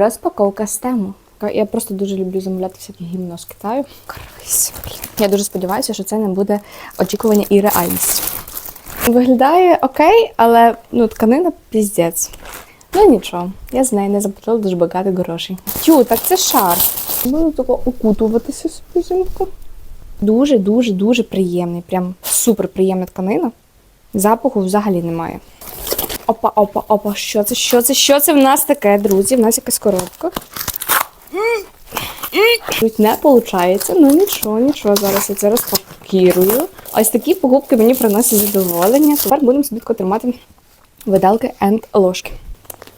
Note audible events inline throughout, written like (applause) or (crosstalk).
Розпаковка з тему. Я просто дуже люблю замовляти всяке гімно з Китаю. Я дуже сподіваюся, що це не буде очікування і реальність. Виглядає окей, але ну, тканина піздець. Ну нічого, я з неї не заплатила дуже багато грошей. Тю, так це шар. Буду тако укутуватися з взимку. Дуже, дуже, дуже приємний. Прям супер приємна тканина. Запаху взагалі немає. Опа, опа, опа, що це? Що це? Що це в нас таке, друзі? В нас якась коробка. Тут не виходить, ну нічого, нічого. Зараз я це розпакірую. Ось такі покупки мені приносять задоволення. Тепер будемо собі тримати виделки and ложки.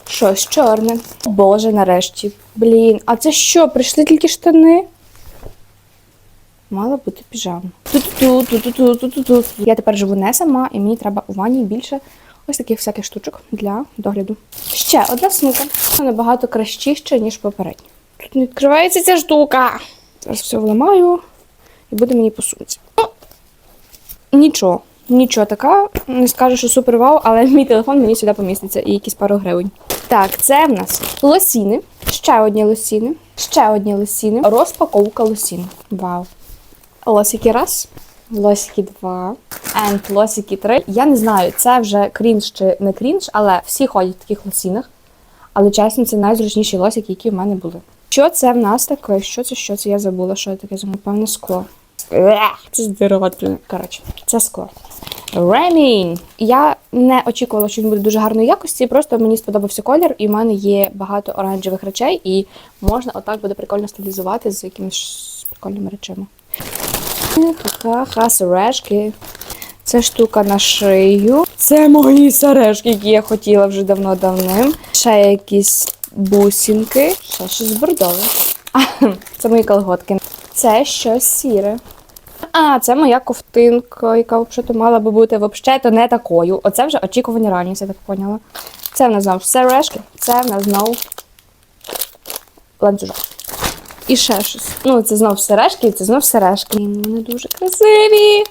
Щось чорне. Боже, нарешті. Блін, а це що? Прийшли тільки штани? Мала бути піжама. Ту-ту-ту-ту-ту-ту-ту-ту. Я тепер живу не сама, і мені треба у ванні більше ось таких всяких штучок для догляду. Ще одна. Вона набагато кращіша, ніж попередня. Тут не відкривається ця штука. Зараз все вламаю і буде мені по сумці. Ну, нічого. Нічого така, не скажу, що супер вау, але (laughs) мій телефон мені сюди поміститься і якісь пару гривень. Так, це в нас лосіни, ще одні лосіни, ще одні лосіни, розпаковка лосін. Вау. Лосики раз, лосики два, and лосики три. Я не знаю, це вже крінж чи не крінж, але всі ходять в таких лосінах. Але чесно, це найзручніші лосики, які в мене були. Що це в нас таке? Що це? Що це? Я забула, що я таке за певне скло. Це здорово. Коротше, це скло. Ремінь. Я не очікувала, що він буде дуже гарної якості. Просто мені сподобався колір, і в мене є багато оранжевих речей, і можна отак буде прикольно стилізувати з якимись прикольними речами. Ха-ха, сережки. Це штука на шию. Це мої сережки, які я хотіла вже давно-давним. Ще якісь бусинки. Ще щось бордове. А, (laughs) це мої колготки. Це щось сіре. А, це моя ковтинка, яка взагалі мала би бути взагалі то не такою. Оце вже очікування реальність, я так поняла. Це в нас знову сережки, це в нас знову ланцюжок. І ще щось. Ну, це знов сережки, і це знов сережки. Вони дуже красиві.